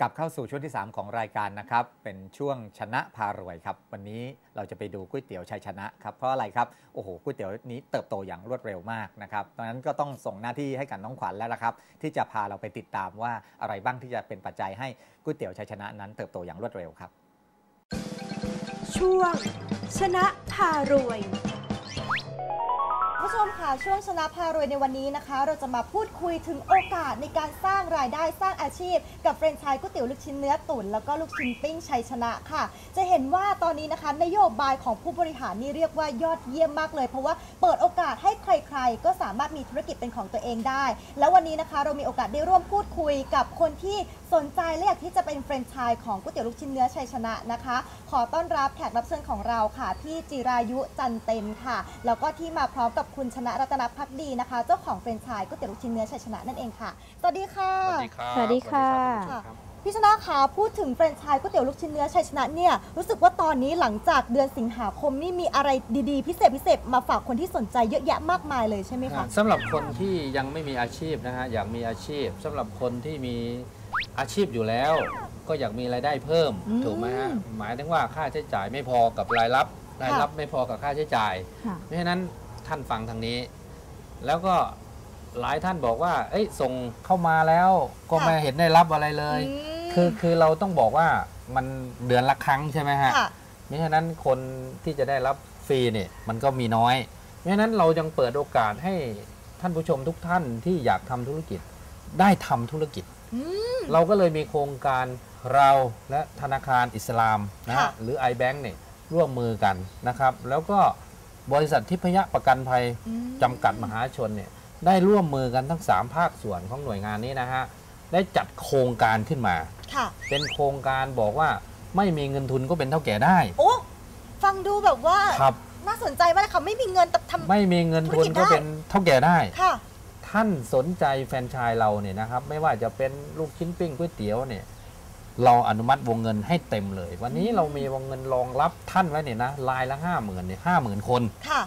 กลับเข้าสู่ช่วงที่ 3 ของรายการนะครับ เป็นช่วงชนะพารวยครับ วันนี้เราจะไปดูก๋วยเตี๋ยวชัยชนะครับ เพราะอะไรครับ โอ้โหก๋วยเตี๋ยวนี้เติบโตอย่างรวดเร็วมากนะครับดังนั้นก็ต้องส่งหน้าที่ให้กับน้องขวัญแล้วละครับ ที่จะพาเราไปติดตามว่าอะไรบ้างที่จะเป็นปัจจัยให้ก๋วยเตี๋ยวชัยชนะนั้นเติบโตอย่างรวดเร็วครับ ช่วง ชนะพารวย ผู้ชมค่ะช่วงชนะพารวยในวันนี้นะคะ เราจะมาพูดคุยถึงโอกาสในการสร้างรายได้สร้างอาชีพ กับแฟรนไชส์ก๋วยเตี๋ยวลูกชิ้นเนื้อตุ๋นแล้วก็ลูกชิ้นปิ้งชัยชนะค่ะ จะเห็นว่าตอนนี้นะคะนโยบายของผู้บริหารนี่เรียกว่ายอดเยี่ยมมากเลย เพราะว่าเปิดโอกาสให้ใครๆ ก็สามารถมีธุรกิจเป็นของตัวเองได้ แล้ววันนี้นะคะเรามีโอกาสได้ร่วมพูดคุยกับคนที่สนใจและอยากที่จะเป็นแฟรนไชส์ของก๋วยเตี๋ยวลูกชิ้นเนื้อชัยชนะนะคะ ขอต้อนรับแขกรับเชิญของเราค่ะพี่จิรายุจันเต็มค่ะ แล้วก็ที่มาพร้อมกับคุณชนะรัตนพักดีนะคะ เจ้าของแฟรนไชส์ก๋วยเตี๋ยวลูกชิ้นเนื้อชัยชนะนั่นเองค่ะสวัสดีค่ะสวัสดีครับสวัสดีค่ะ สวัสดีครับพี่ชนะคะพูดถึงแฟรนไชส์ก๋วยเตี๋ยวลูกชิ้นเนื้อชัยชนะเนี่ยรู้สึกว่าตอนนี้หลังจากเดือนสิงหาคมนี่มีอะไรดีๆ พิเศษพิเศษมาฝากคนที่สนใจเยอะแยะมากมายเลยใช่ไหมคะสำหรับคนที่ยังไม่มีอาชีพนะฮะอยากมีอาชีพสำหรับคนที่มีอาชีพอยู่แล้ว ก็อยากมีรายได้เพิ่มอืมถูกไหมฮะหมายถึงว่าค่าใช้จ่ายไม่พอกับรายรับรายรับไม่พอกับค่าใช้จ่าย ค่ะ เพราะฉะนั้น ท่านฟังทางนี้ แล้วก็หลายท่านบอกว่า เอ้ยส่งเข้ามาแล้วก็ไม่เห็นได้รับอะไรเลยมคือคือเราต้องบอกว่ามันเดือนละครั้งใช่ไหมฮะค่ะเพราะฉะนั้นคนที่จะได้รับฟรีเนี่ยมันก็มีน้อยเพราะฉะนั้นเรายังเปิดโอกาสให้ท่านผู้ชมทุกท่านที่อยากทำธุรกิจได้ทำธุรกิจอืมเราก็เลยมีโครงการเราและธนาคารอิสลามนะค่ะฮะหรือ iBank เนี่ยร่วมมือกันนะครับ แล้วก็ บริษัททิพยประกันภัยอืมจำกัดมหาชนเนี่ยได้ร่วมมือกันทั้ง 3 ภาคส่วนของหน่วยงานนี้นะฮะได้จัดโครงการขึ้นมาค่ะเป็นโครงการบอกว่าไม่มีเงินทุนก็เป็นเท่าแก่ได้ โอ้ฟังดูแบบว่าครับน่าสนใจมากเลยค่ะไม่มีเงินแต่ทำไม่มีเงินทุนธุรกิจก็ได้เป็นเท่าแก่ได้ค่ะท่านสนใจแฟรนไชส์เราเนี่ยนะครับ ไม่ว่าจะเป็นลูกชิ้นปิ้งก๋วยเตี๋ยวเนี่ย เราอนุมัติวงเงินให้เต็มเลย วันนี้เรามีวงเงินรองรับท่านไว้เนี่ยนะรายละห้าหมื่นเนี่ยห้าหมื่นคน ค่ะ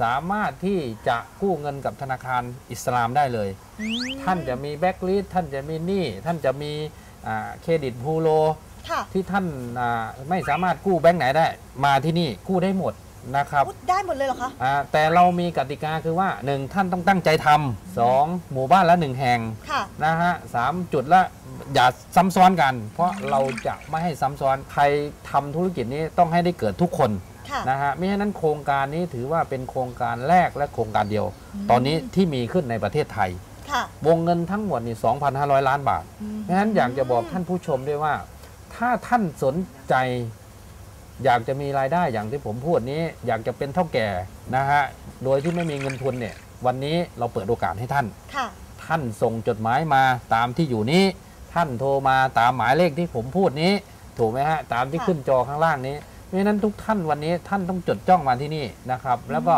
สามารถที่จะกู้เงินกับธนาคารอิสลามได้เลยอืมท่านจะมีแบ็กลิสท่านจะมีหนี้ท่านจะมีอ่าเครดิตพูโล ค่ะ ที่ท่านอ่าไม่สามารถกู้แบงค์ไหนได้ มาที่นี่กู้ได้หมด นะครับพูดได้หมดเลยเหรอคะอ่าแต่เรามีกติกาคือว่า 1 ท่านต้องตั้งใจทำสองหมู่บ้านละ 1 แห่งค่ะนะฮะสามจุดละอย่าซ้ำซ้อนกัน เพราะเราจะไม่ให้ซ้ำซ้อนใครทำธุรกิจนี้ต้องให้ได้เกิดทุกคนค่ะนะฮะไม่ฉะนั้นโครงการนี้ถือว่าเป็นโครงการแรกและโครงการเดียวอืมตอนนี้ที่มีขึ้นในประเทศไทยค่ะวงเงินทั้งหมดนี่2,500 ล้านบาทเพราะฉะนั้นอยากจะบอกท่านผู้ชมด้วยว่า ถ้าท่านสนใจ อยากจะมีรายได้อย่างที่ผมพูดนี้ อยากจะเป็นเท่าแก่นะฮะโดยที่ไม่มีเงินทุนเนี่ยวันนี้เราเปิดโอกาสให้ท่าน ค่ะท่านส่งจดหมายมาตามที่อยู่นี้ ท่านโทรมาตามหมายเลขที่ผมพูดนี้ ถูกไหมฮะ ตามที่ค่ะขึ้นจอข้างล่างนี้เพราะฉะนั้นทุกท่านวันนี้ท่านต้องจดจ้องมาที่นี่นะครับ แล้วก็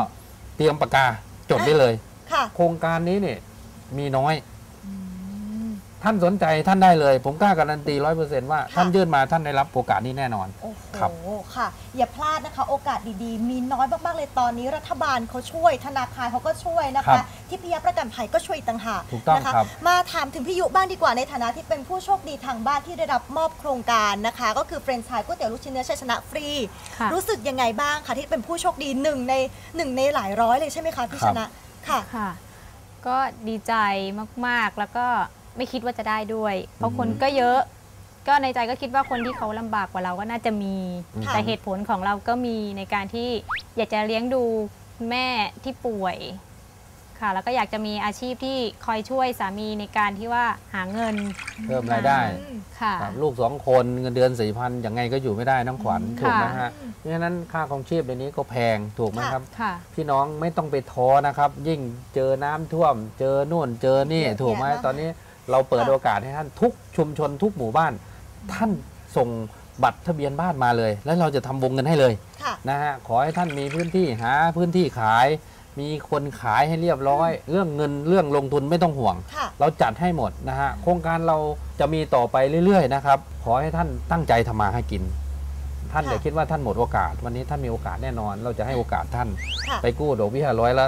เตรียมปากกาจดได้เลย ค่ะ โครงการนี้เนี่ยมีน้อยอืม ท่านสนใจท่านได้เลย ผมกล้าการันตีร้อยเปอร์เซ็นต์ว่าค่ะท่านยื่นมาท่านได้รับโอกาสนี้แน่นอน โอ้โหครับค่ะ อย่าพลาดนะคะ โอกาสดีๆ มีน้อยมากๆเลยตอนนี้รัฐบาลเขาช่วย ธนาคารเขาก็ช่วยนะครัคะ บทิพยประกันภัยก็ช่วยอีกต่างหากถูกต้องนะคะครับ มาถามถึงพี่ยุบ้างดีกว่าในฐานะที่เป็นผู้โชคดีทางบ้านที่ได้รับมอบโครงการนะคะ ก็คือเฟรนช์ชายก๋วยเตี๋ยวลูกชิ้นเนื้อชัยชนะฟรี ค่ะ รู้สึกยังไงบ้างคะที่เป็นผู้โชคดีหนึ่งในหนึ่งในหลายร้อยเลยใช่ไหมคะพี่ครัชบนะค่ะ ค่ะ ก็ดีใจมากๆ แล้วก็ ไม่คิดว่าจะได้ด้วย เพราะคนก็เยอะ ก็ในใจก็คิดว่าคนที่เขาลำบากกว่าเราก็น่าจะมี ค่ะแต่เหตุผลของเราก็มีในการที่อยากจะเลี้ยงดูคุณแม่ที่ป่วยค่ะ แล้วก็อยากจะมีอาชีพที่คอยช่วยสามีในการที่ว่าหาเงินเพิ่มรายได้อืม ค่ะ ครับลูกสองคนเงินเดือนสี่พันยังไงก็อยู่ไม่ได้น้องขวัญอืมถูกไหมค่ะฮะเพราะฉะนั้นค่าของชีพในนี้ก็แพงถูกไหมครับ ค่ะ พี่น้องไม่ต้องไปท้อนะครับ ยิ่งเจอน้ำท่วม เจอนู่นเจอนี่เยอะแยะถูกไหมมาก ตอนนี้ เราเปิดค่ะโอกาสให้ท่านทุกชุมชนทุกหมู่บ้าน ท่านส่งบัตรทะเบียนบ้านมาเลย แล้วเราจะทำวงเงินให้เลยค่ะนะฮะขอให้ท่านมีพื้นที่หาพื้นที่ขาย มีคนขายให้เรียบร้อย เรื่องเงินเรื่องลงทุนไม่ต้องห่วงค่ะเราจัดให้หมดนะฮะโครงการเราจะมีต่อไปเรื่อยๆนะครับขอให้ท่านตั้งใจทำมาให้กิน ท่านค่ะอย่าคิดว่าท่านหมดโอกาส วันนี้ท่านมีโอกาสแน่นอน เราจะให้โอกาสท่านค่ะไปกู้ดอกเบี้ยร้อยละ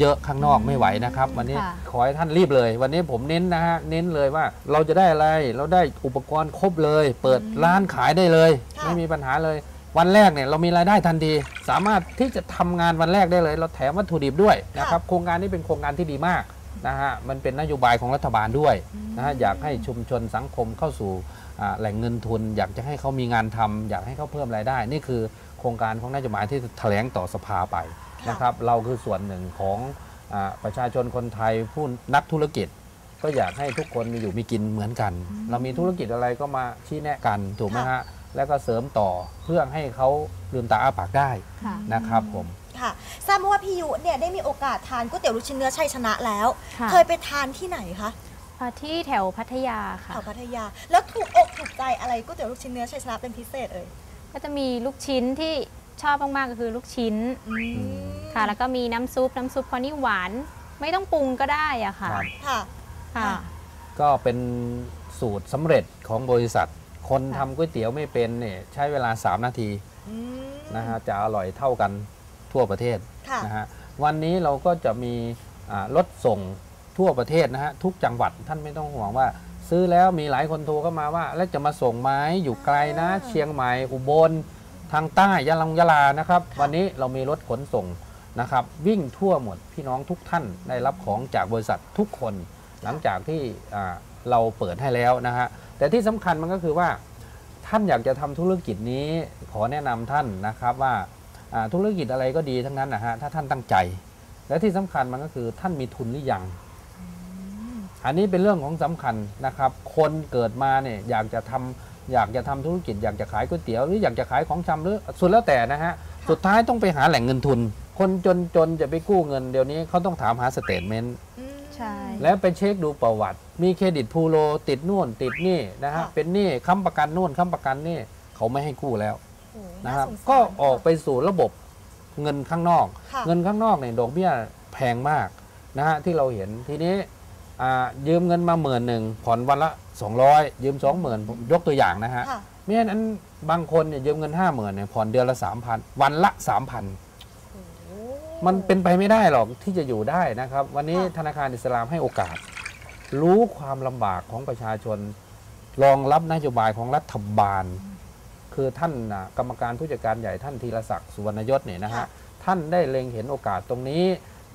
เยอะๆข้างนอกไม่ไหวนะครับ วันนี้ค่ะขอให้ท่านรีบเลย วันนี้ผมเน้นนะฮะเน้นเลยว่าเราจะได้อะไรเราได้อุปกรณ์ครบเลย เปิดร้านขายได้เลยค่ะไม่มีปัญหาเลย วันแรกเนี่ยเรามีรายได้ทันที สามารถที่จะทำงานวันแรกได้เลย เราแถมวัตถุดิบด้วยนะครับโครงการนี้เป็นโครงการที่ดีมากนะฮะมันเป็นนโยบายของรัฐบาลด้วยนะฮะอยากให้ชุมชนสังคมเข้าสู่อ่า แหล่งเงินทุน อยากจะให้เขามีงานทำอยากให้เขาเพิ่มรายได้ นี่คือโครงการของนโยบายที่แถลงต่อสภาไปนะครับ เราคือส่วนหนึ่งของอาประชาชนคนไทยผู้นักธุรกิจ ก็อยากให้ทุกคนมีอยู่มีกินเหมือนกัน เรามีธุรกิจอะไรก็มาชี้แนะกันถูกไหมฮะแล้วก็เสริมต่อเพื่อให้เขาลืมตาอ้าปากได้ค่ะนะครับผมค่ะทราบมาว่าพี่ยุเนี่ยได้มีโอกาสทานก๋วยเตี๋ยวลูกชิ้นเนื้อชัยชนะแล้วค่ะเคยไปทานที่ไหนคะ อ่าที่แถวพัทยาค่ะ แถวพัทยา แล้วถูกอกถูกใจอะไรก๋วยเตี๋ยวลูกชิ้นเนื้อชัยชนะเป็นพิเศษเอ่ยก็จะมีลูกชิ้นที่ชอบมากๆก็คือลูกชิ้นอืมค่ะ แล้วก็มีน้ำซุปน้ำซุปพอนี่หวาน ไม่ต้องปรุงก็ได้อะค่ะครับค่ะ ค่ะ ก็เป็นสูตรสำเร็จของบริษัท คนค่ะ ทำก๋วยเตี๋ยวไม่เป็นเนี่ยใช้เวลา 3 นาทีอืมนะฮะจะอร่อยเท่ากันทั่วประเทศค่ะ นะฮะวันนี้เราก็จะมีอ่ารถส่ง ทั่วประเทศนะฮะทุกจังหวัดท่านไม่ต้องห่วงว่า ซื้อแล้วมีหลายคนโทรเข้ามาว่า แล้วจะมาส่งไหมอยู่ไกลนะอ่าเชียงใหม่อุบล ทางใต้ยะลังยะลานะครับค่ะวันนี้เรามีรถขนส่งนะครับ วิ่งทั่วหมดพี่น้องทุกท่านได้รับของจากบริษัททุกคน หลังจากที่อ่าเราเปิดให้แล้วนะฮะแต่ที่สำคัญมันก็คือว่า ท่านอยากจะทำธุรกิจนี้ขอแนะนำท่านนะครับว่าอ่าธุรกิจอะไรก็ดีทั้งนั้นนะฮะถ้าท่านตั้งใจ และที่สำคัญมันก็คือท่านมีทุนหรือยัง อันนี้เป็นเรื่องของสำคัญนะครับ คนเกิดมาเนี่ยอยากจะทำอยากจะทำธุรกิจอยากจะขายก๋วยเตี๋ยวหรืออยากจะขายของชำหรือสุดแล้วแต่นะฮะสุดท้ายต้องไปหาแหล่งเงินทุน คนจนๆจะไปกู้เงินเดี๋ยวนี้เขาต้องถามหาสเตทเมนต์อืมใช่แล้วไปเช็คดูประวัติ มีเครดิตพูโรติดนู่นติดนี่นะฮะค่ะเป็นหนี้ค้ำประกันนู่นค้ำประกันนี่เขาไม่ให้กู้แล้วโอ้นะครับาสงสาก็ออกไปสู่ระบบเงินข้างนอกค่ะเงินข้างนอกเนี่ยดอกเบี้ยแพงมากนะฮะที่เราเห็นทีนี้อ่า ยืมเงินมาหมื่นหนึ่งผ่อนวันละ 200 ยืม 20,000ผมยกตัวอย่างนะฮะค่ะ ไม่งั้นบางคนเนี่ยยืมเงิน 50,000เนี่ยผ่อนเดือนละ 3,000 วันละ 3,000โอ้โหมันเป็นไปไม่ได้หรอกที่จะอยู่ได้นะครับ วันนี้ค่ะ ธนาคารอิสลามให้โอกาส รู้ความลำบากของประชาชนรองรับนโยบายของรัฐบาล คือท่านน่ะกรรมการผู้จัดการใหญ่ท่านธีรศักดิ์สุวรรณยศเนี่ยนะฮะค่ะท่านได้เล็งเห็นโอกาสตรงนี้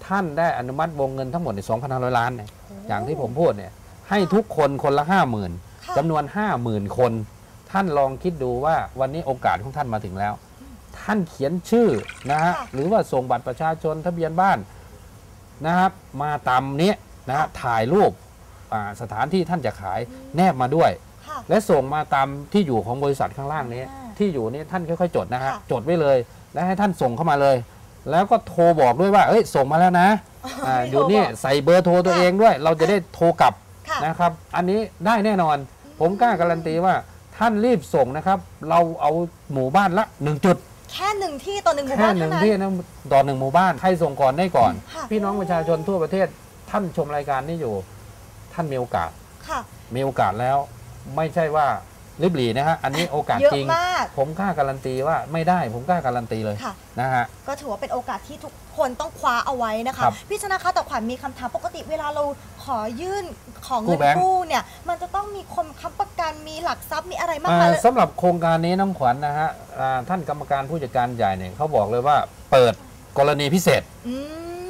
ท่านได้อนุมัติวงเงินทั้งหมดใน2,500 ล้านเนี่ยอย่างที่ผมพูดเนี่ยให้ทุกคนคนละ 50,000ค่ะจำนวน 50,000 คน ท่านลองคิดดูว่าวันนี้โอกาสของท่านมาถึงแล้ว ท่านเขียนชื่อนะฮะค่ะหรือว่าส่งบัตรประชาชนทะเบียนบ้านนะครับมาตามนี้นะฮะถ่ายรูปอ่าสถานที่ท่านจะขายแนบมาด้วยค่ะและส่งมาตามที่อยู่ของบริษัทข้างล่างนี้อ่าที่อยู่นี้ท่านค่อยๆ จดนะฮะค่ะจดไว้เลย แล้วให้ท่านส่งเข้ามาเลย แล้วก็โทรบอกด้วยว่า เอ้ยส่งมาแล้วนะอ่าไม่อยู่โทรนี่บอกใส่เบอร์โทรตัวเองด้วย เราจะได้โทรกลับค่ะนะครับ อันนี้ได้แน่นอน ผมกล้าการันตีว่าท่านรีบส่งนะครับ เราเอาหมู่บ้านละหนึ่งจุด แค่หนึ่งที่ต่อหนึ่งหมู่แค่บ้านหนึ่เท่างนั้น ที่นะต่อหนึ่งหมู่บ้านใครส่งก่อนได้ก่อน ค่ะ พี่น้องประชาชนทั่วประเทศท่านชมรายการนี้อยู่ ท่านมีโอกาส ค่ะ มีโอกาสแล้ว ไม่ใช่ว่า ริบหลีนะฮะอันนี้โอกาสเยอะจริง มาก ผมกล้าการันตีว่าไม่ได้ผมกล้าการันตีเลยค่ะ นะฮะ ก็ถือว่าเป็นโอกาสที่ทุกคนต้องคว้าเอาไว้นะคะ ครับพี่ชนะคะแต่ขวัญมีคำถามปกติเวลาเราขอยื่นของกู้เงินแบงค์กู้เนี่ย มันจะต้องมีคนค้ำประกันมีหลักทรัพย์มีอะไรมากอ่าคะสำหรับโครงการนี้น้องขวัญนะฮะอ่าท่านกรรมการผู้จัดการใหญ่เนี่ยเขาบอกเลยว่าเปิดกรณีพิเศษ อื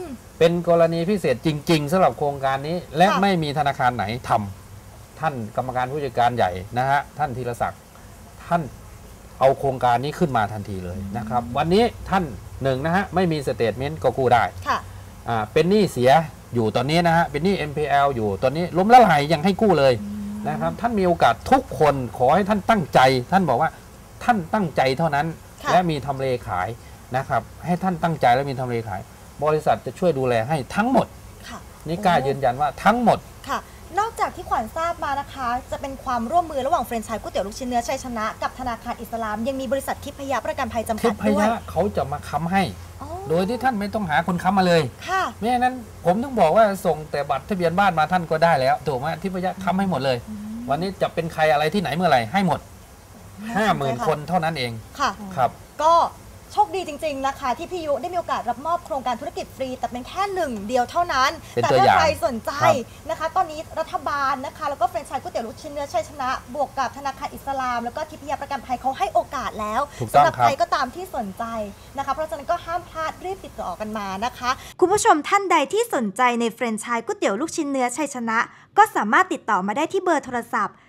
ม เป็นกรณีพิเศษจริง ๆสำหรับโครงการนี้และค่ะ ไม่มีธนาคารไหนทำ ท่านกรรมการผู้จัดการใหญ่นะฮะท่านธีรศักดิ์ท่านเอาโครงการนี้ขึ้นมาทันทีเลยนะครับ วันนี้ท่านหนึ่งนะฮะไม่มีสเตทเมนต์ก็กู้ได้ค่ะอ่าเป็นหนี้เสียอยู่ตอนนี้นะฮะเป็นหนี้ MPL อยู่ตอนนี้ล้มละลายยังให้กู้เลยนะครับท่านมีโอกาสทุกคนขอให้ท่านตั้งใจ ท่านบอกว่าท่านตั้งใจเท่านั้นค่ะและมีทำเลขายนะครับ ให้ท่านตั้งใจและมีทำเลขาย บริษัทจะช่วยดูแลให้ทั้งหมดค่ะนี่กล้ายืนยันว่าทั้งหมดค่ะ นอกจากที่ขวัญทราบมานะคะ จะเป็นความร่วมมือระหว่างเฟรนไชส์ก๋วยเตี๋ยวลูกชิ้นเนื้อชัยชนะ กับธนาคารอิสลาม ยังมีบริษัททิพยประกันภัยจำทิกัดพด้วย ยะเขาจะมาค้ำให้ อ๋อ โดยที่ท่านไม่ต้องหาคนค้ำมาเลยค่ะ ไม่อย่างนั้นผมต้องบอกว่าส่งแต่บัตรทะเบียนบ้านมาท่านก็ได้แล้วถูกไหมทิพยะค้ำให้หมดเลย วันนี้จะเป็นใครอะไรที่ไหนเมื่อไหร่ให้หมด50,000 คนเท่านั้นเองค่ะ ครับ ก็ โชคดีจริง ๆ นะคะ ที่พี่ยุได้มีโอกาสรับมอบโครงการธุรกิจฟรี แต่เป็นแค่หนึ่งเดียวเท่านั้น เป็นแต่ตัวถ้าอย่างใครสนใจครับนะคะ ตอนนี้รัฐบาลนะคะ แล้วก็แฟรนไชส์ก๋วยเตี๋ยวลูกชิ้นเนื้อชัยชนะ บวกกับธนาคารอิสลาม แล้วก็ทิพยประกันภัยเขาให้โอกาสแล้วถูกต้องสำหรับครับ ใครก็ตามที่สนใจนะคะ เพราะฉะนั้นก็ห้ามพลาดรีบติดต่อกันมานะคะ คุณผู้ชมท่านใดที่สนใจในแฟรนไชส์ก๋วยเตี๋ยวลูกชิ้นเนื้อชัยชนะ ก็สามารถติดต่อมาได้ที่เบอร์โทรศัพท์ 087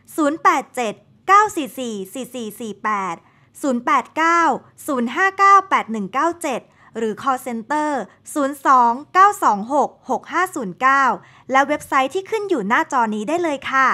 944 4448 089 059 8197 หรือ call center 02 926 6509 และเว็บไซต์ที่ขึ้นอยู่หน้าจอนี้ได้เลยค่ะ